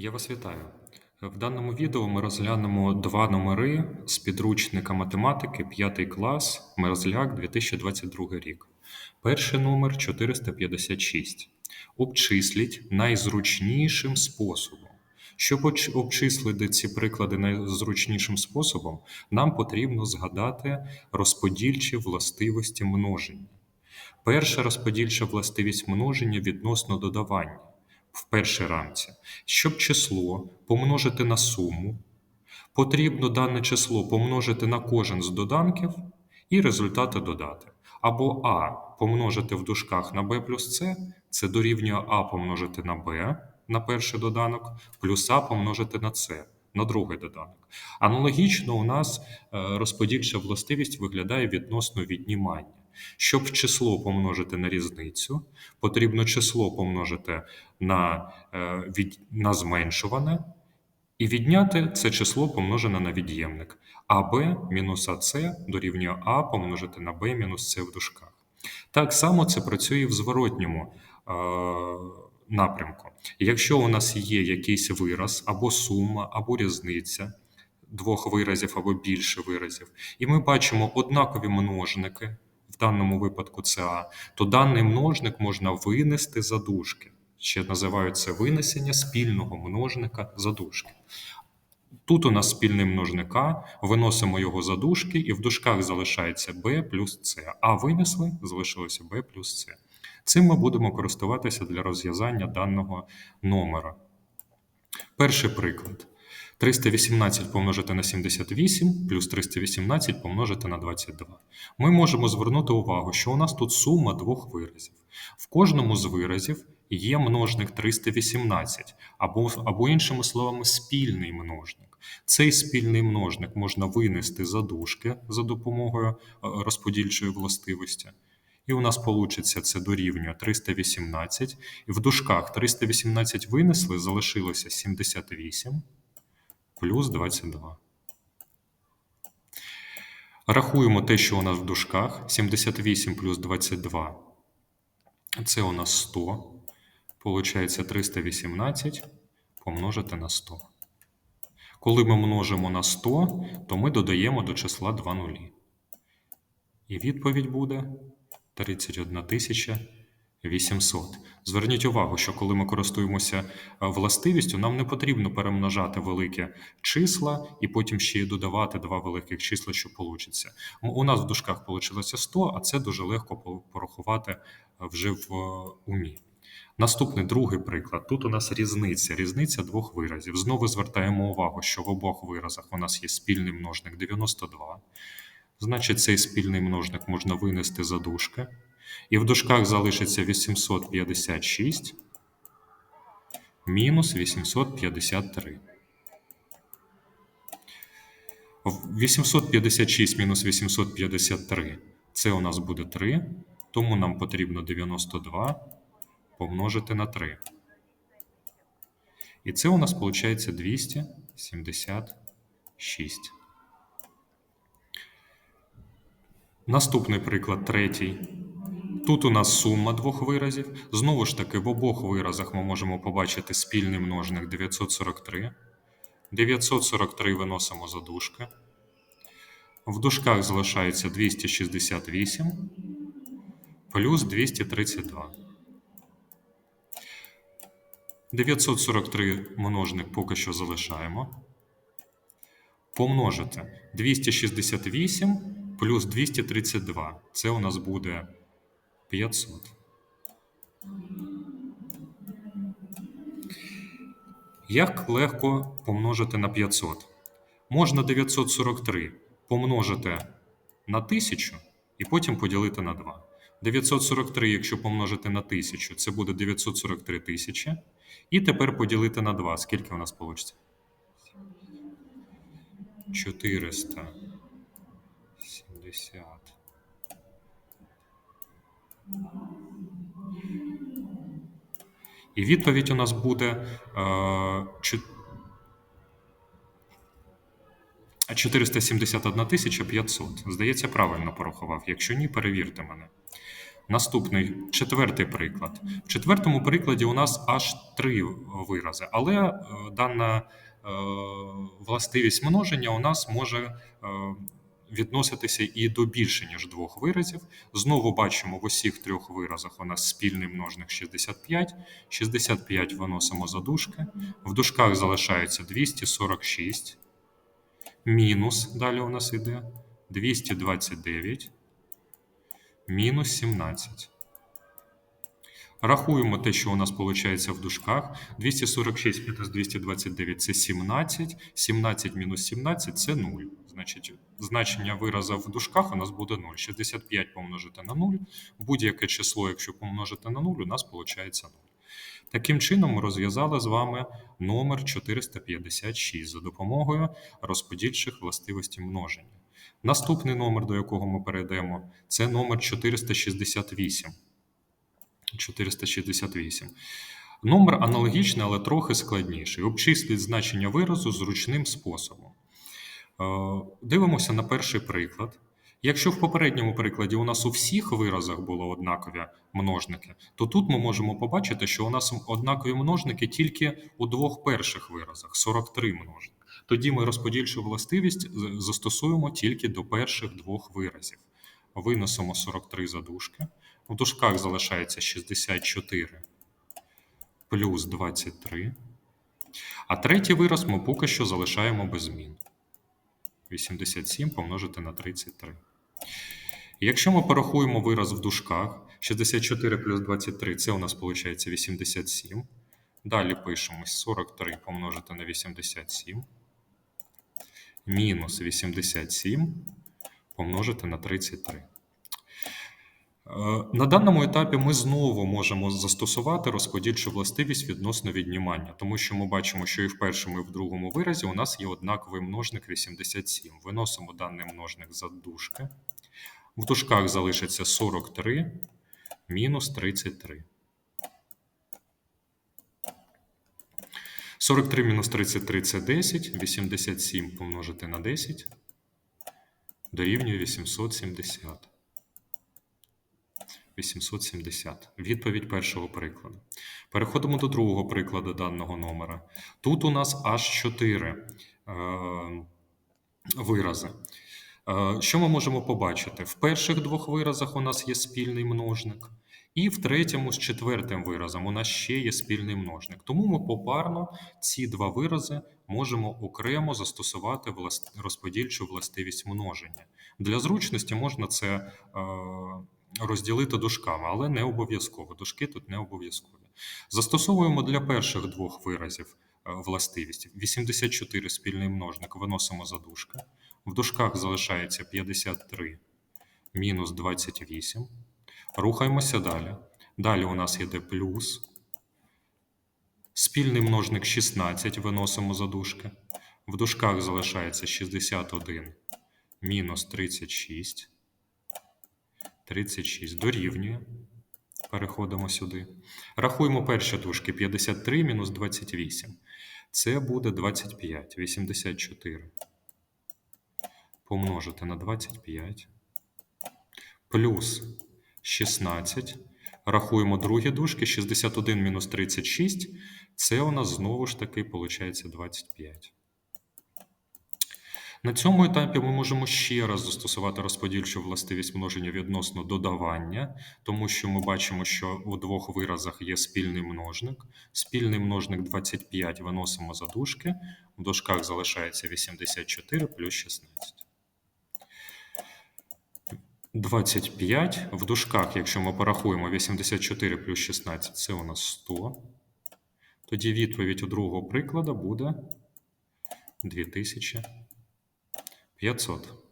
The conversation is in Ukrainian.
Я вас вітаю. В даному відео ми розглянемо два номери з підручника математики 5 клас Мерзляк 2022 рік. Перший номер 456. Обчисліть найзручнішим способом. Щоб обчислити ці приклади найзручнішим способом, нам потрібно згадати розподільчі властивості множення. Перша розподільча властивість множення відносно додавання в першій рамці. Щоб число помножити на суму, потрібно дане число помножити на кожен з доданків і результати додати. Або А помножити в дужках на b плюс С, це дорівнює А помножити на b на перший доданок, плюс А помножити на С на другий доданок. Аналогічно у нас е, розподільча властивість виглядає відносно віднімання. Щоб число помножити на різницю, потрібно число помножити на, е, від, на зменшуване і відняти це число помножене на від'ємник. АБ мінус АС дорівнює А помножити на Б мінус С в дужках. Так само це працює в зворотньому е, напрямку. Якщо у нас є якийсь вираз або сума, або різниця двох виразів або більше виразів, і ми бачимо однакові множники, в даному випадку це то даний множник можна винести за дужки. Ще називають це винесення спільного множника за дужки. Тут у нас спільний множник А, виносимо його за дужки, і в дужках залишається b плюс c. А винесли, залишилося b плюс c. Цим ми будемо користуватися для розв'язання даного номера. Перший приклад. 318 помножити на 78 плюс 318 помножити на 22. Ми можемо звернути увагу, що у нас тут сума двох виразів. В кожному з виразів є множник 318, або, або іншими словами, спільний множник. Цей спільний множник можна винести за дужки за допомогою е, розподільчої властивості. І у нас вийде це дорівнює 318. І в дужках 318 винесли, залишилося 78 плюс 22. Рахуємо те, що у нас в дужках. 78 плюс 22 це у нас 100. Получається 318 помножити на 100. Коли ми множимо на 100, то ми додаємо до числа 2 нулі. І відповідь буде 31 тисяча 800. Зверніть увагу, що коли ми користуємося е, властивістю, нам не потрібно перемножати великі числа і потім ще й додавати два великих числа, що вийде. У нас в дужках вийшло 100, а це дуже легко порахувати е, вже в е, умі. Наступний другий приклад. Тут у нас різниця, різниця двох виразів. Знову звертаємо увагу, що в обох виразах у нас є спільний множник 92. Значить, цей спільний множник можна винести за дужки. І в дужках залишиться 856 мінус 853. 856 мінус 853 це у нас буде 3, тому нам потрібно 92 помножити на 3. І це у нас виходить 276. Наступний приклад, третій. Тут у нас сума двох виразів. Знову ж таки, в обох виразах ми можемо побачити спільний множник 943. 943 виносимо за дужки. В дужках залишається 268 плюс 232. 943 множник поки що залишаємо. Помножити 268 плюс 232. Це у нас буде 500. Як легко помножити на 500? Можна 943 помножити на 1000 і потім поділити на 2. 943, якщо помножити на 1000, це буде 943 тисячі. І тепер поділити на 2. Скільки у нас вийде? 470. І відповідь у нас буде е, чо- 471 500. Здається, правильно порахував. Якщо ні, перевірте мене. Наступний четвертий приклад. В четвертому прикладі у нас аж три вирази, але е, дана е, властивість множення у нас може е, відноситися і до більше, ніж двох виразів. Знову бачимо в усіх трьох виразах у нас спільний множник 65. 65 виносимо за дужки. В дужках залишається 246. Мінус, далі у нас йде 229 мінус 17. Рахуємо те, що у нас виходить в дужках. 246 мінус 229 – це 17. 17 мінус 17 – це 0. Значить, значення вираза в дужках у нас буде 0. 65 помножити на 0. Будь-яке число, якщо помножити на 0, у нас виходить 0. Таким чином, ми розв'язали з вами номер 456 за допомогою розподільчих властивостей множення. Наступний номер, до якого ми перейдемо, це номер 468. 468. Номер аналогічний, але трохи складніший. Обчисліть значення виразу зручним способом. Е, Дивимося на перший приклад. Якщо в попередньому прикладі у нас у всіх виразах було однакові множники, то тут ми можемо побачити, що у нас однакові множники тільки у двох перших виразах 43 множник. Тоді ми розподільчу властивість застосуємо тільки до перших двох виразів. Виносимо 43 за В дужках залишається 64 плюс 23. А третій вираз ми поки що залишаємо без змін. 87 помножити на 33. І Якщо ми порахуємо вираз в дужках, 64 плюс 23 це у нас виходить 87. Далі пишемо 43 помножити на 87. Мінус 87 помножити на 33. Е, На даному етапі ми знову можемо застосувати розподільчу властивість відносно віднімання, тому що ми бачимо, що і в першому, і в другому виразі у нас є однаковий множник 87. Виносимо даний множник за дужки. В дужках залишиться 43 мінус 33. 43 мінус 33 це 10, 87 помножити на 10 дорівнює 870. 870. Відповідь першого прикладу. Переходимо до другого прикладу даного номера. Тут у нас аж 4 е, вирази. Е, Що ми можемо побачити? В перших двох виразах у нас є спільний множник, і в третьому з четвертим виразом у нас ще є спільний множник. Тому ми попарно ці два вирази можемо окремо застосувати розподільчу властивість множення. Для зручності можна це е, розділити дужками, але не обов'язково. Дужки тут не обов'язкові. Застосовуємо для перших двох виразів е, властивість. 84 спільний множник виносимо за дужки. В дужках залишається 53 мінус 28. Рухаємося далі. Далі у нас йде плюс. Спільний множник 16 виносимо за дужки. В дужках залишається 61 мінус 36. 36 дорівнює. Переходимо сюди. Рахуємо перші дужки. 53 мінус 28. Це буде 25. 84. Помножити на 25. Плюс 16. Рахуємо другі дужки. 61 мінус 36. Це у нас знову ж таки виходить 25. На цьому етапі ми можемо ще раз застосувати розподільчу властивість множення відносно додавання, тому що ми бачимо, що у двох виразах є спільний множник. Спільний множник 25 виносимо за дужки, в дужках залишається 84 плюс 16. 25 в дужках, якщо ми порахуємо 84 плюс 16, це у нас 100. Тоді відповідь у другого прикладу буде 2500.